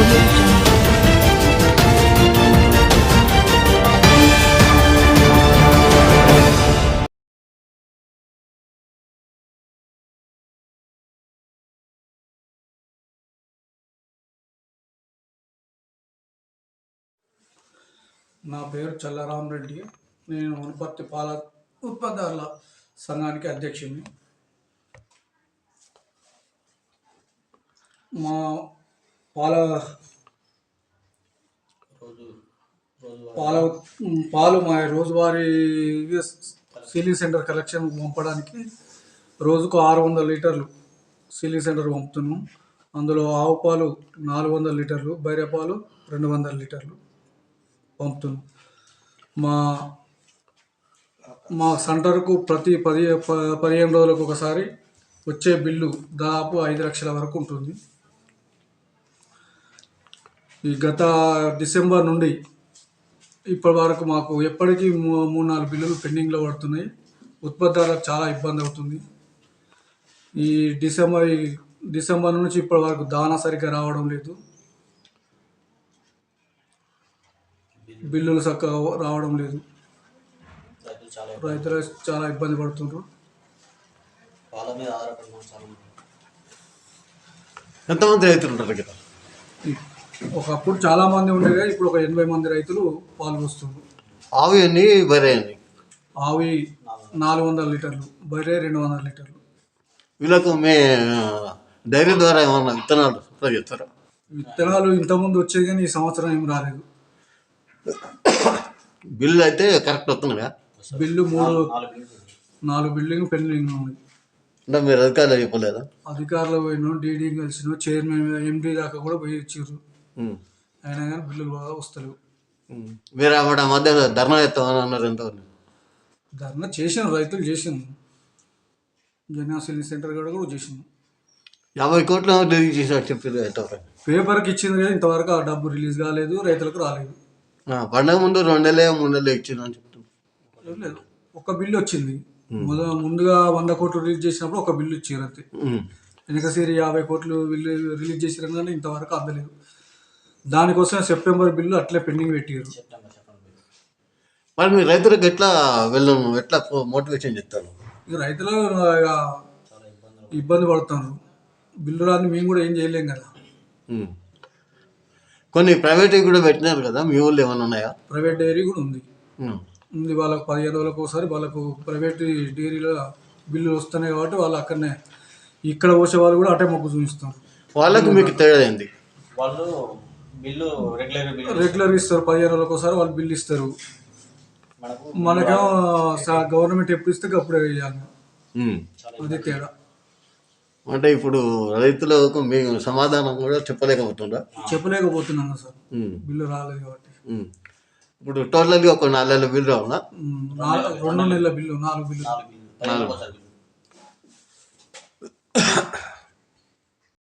నా పేరు చల్లారాం రెడ్డి. నేను ఉత్పత్తి పాల ఉత్పత్తిదారుల సంఘానికి అధ్యక్షుడిని. మా పాల పాల పాలు మా రోజువారీ సీలింగ్ సెంటర్ కలెక్షన్ పంపడానికి రోజుకు ఆరు వందల లీటర్లు సీలింగ్ సెంటర్ పంపుతున్నాం. అందులో ఆవు పాలు నాలుగు వందల లీటర్లు బైరె పాలు రెండు వందల లీటర్లు పంపుతున్నాం. మా మా సెంటర్కు ప్రతి పది ప- పదిహేను రోజులకు ఒకసారి వచ్చే బిల్లు దాదాపు ఐదు లక్షల వరకు ఉంటుంది. ఈ గత డిసెంబర్ నుండి ఇప్పటి వరకు మాకు ఎప్పటికీ మూ- మూడు నాలుగు బిల్లులు పెండింగ్లో పడుతున్నాయి. ఉత్పత్తిదారులకు చాలా ఇబ్బంది అవుతుంది. ఈ డిసెంబర్ ఈ డిసెంబర్ నుంచి ఇప్పటి వరకు దానా సరిగ్గా రావడం లేదు. బిల్లులు చక్కగా రావడం లేదు. రైతులు చాలా ఇబ్బంది పడుతున్నారు. మంది. ఎంతమంది రైతులు ఉంటారు ఈ- ఒకప్పుడు చాలా మంది ఉండేగా ఇప్పుడు ఒక ఎనభై మంది రైతులు పాల్గొస్తున్నారు. ఆవు ఎన్ని బరే అని ఆవి నాలుగు వందల లీటర్లు బర్రె రెండు వందల లీటర్లు. వీళ్ళకు మీ డైరీ ద్వారా ఏమన్నా విత్తనాలు సప్లై చేస్తారా? విత్తనాలు ఇంతకుముందు వచ్చేది కానీ ఈ సంవత్సరం ఏం రాలేదు. బిల్లు అయితే కరెక్ట్ వస్తున్నాయా బిల్లు మూడు నాలుగు బిల్డింగ్ పెండింగ్ ఉన్నాయి అంటే మీరు అధికారులు చెప్పలేదా అధికారులు పోయినాం డీడీ కలిసిన చైర్మన్ ఎండీ దాకా కూడా పోయి ఇచ్చారు. అయినా కానీ బిల్లులు బాగా వస్తలేవు. మీరు అక్కడ మధ్య ధర్నా చేస్తామని అన్నారు ఎంతవరకు ధర్నా చేసిన రైతులు చేసిన జనాశిలి సెంటర్ కూడా కూడా చేసిన యాభై కోట్లు రిలీజ్ చేసినట్టు చెప్పారు ఎంతవరకు పేపర్కి ఇచ్చింది కానీ ఇంతవరకు ఆ డబ్బు రిలీజ్ కాలేదు రైతులకు రాలేదు. ఆ, పండగ ముందు రెండు నెలలే మూడు ఇచ్చింది అని చెప్తున్నారు. లేదు ఒక బిల్లు వచ్చింది. మొద ముందుగా వంద కోట్లు రిలీజ్ చేసినప్పుడు ఒక బిల్లు ఇచ్చారు అంతే. వెనక సీరి యాభై కోట్లు బిల్లు రిలీజ్ చేసారు కానీ ఇంతవరకు అందలేదు. దానికోసం సెప్టెంబర్ బిల్లు అట్లే పెండింగ్ పెట్టారు సెప్టెంబర్ సెప్టెంబర్ బిల్లు. మరి మీ రైతులకు ఎట్లా వెళ్ళను ఎట్లా మోటివేషన్ చెప్తాను ఇక రైతులు ఇబ్బంది పడుతున్నారు బిల్లు రాని మేము కూడా ఏం చేయలేం కదా. కొన్ని ప్రైవేట్ కూడా పెట్టినారు కదా? మీ ఊళ్ళో ఏమైనా ఉన్నాయా? ప్రైవేట్ డైరీ కూడా ఉంది. ఉంది వాళ్ళకు పదిహేను రోజులకు ఒకసారి వాళ్ళకు ప్రైవేట్ డైరీలో బిల్లులు వస్తున్నాయి కాబట్టి వాళ్ళు అక్కడనే ఇక్కడ పోసే వాళ్ళు కూడా అటే మొగ్గు చూపిస్తారు. వాళ్ళకు మీకు తేడా ఏంది? వాళ్ళు బిల్లు రెగ్యులర్ బిల్లు రెగ్యులర్ ఇస్తారు. పదిహేను రోజులకు ఒకసారి వాళ్ళు బిల్లు ఇస్తారు. మనకు మనకేమో సా- గవర్నమెంట్ ఎప్పుడు ఇస్తే అప్పుడే వేయాలి. అది తేడా. అంటే ఇప్పుడు రైతులకు మీకు సమాధానం కూడా చెప్పలేకపోతుందా చెప్పలేకపోతున్నాం కదా సార్. బిల్లు రాలేదు కాబట్టి. ఇప్పుడు టోటల్గా ఒక నాలుగు నెలల బిల్లు నాలుగు రెండు నెలల బిల్లు నాలుగు బిల్లు. నాలుగు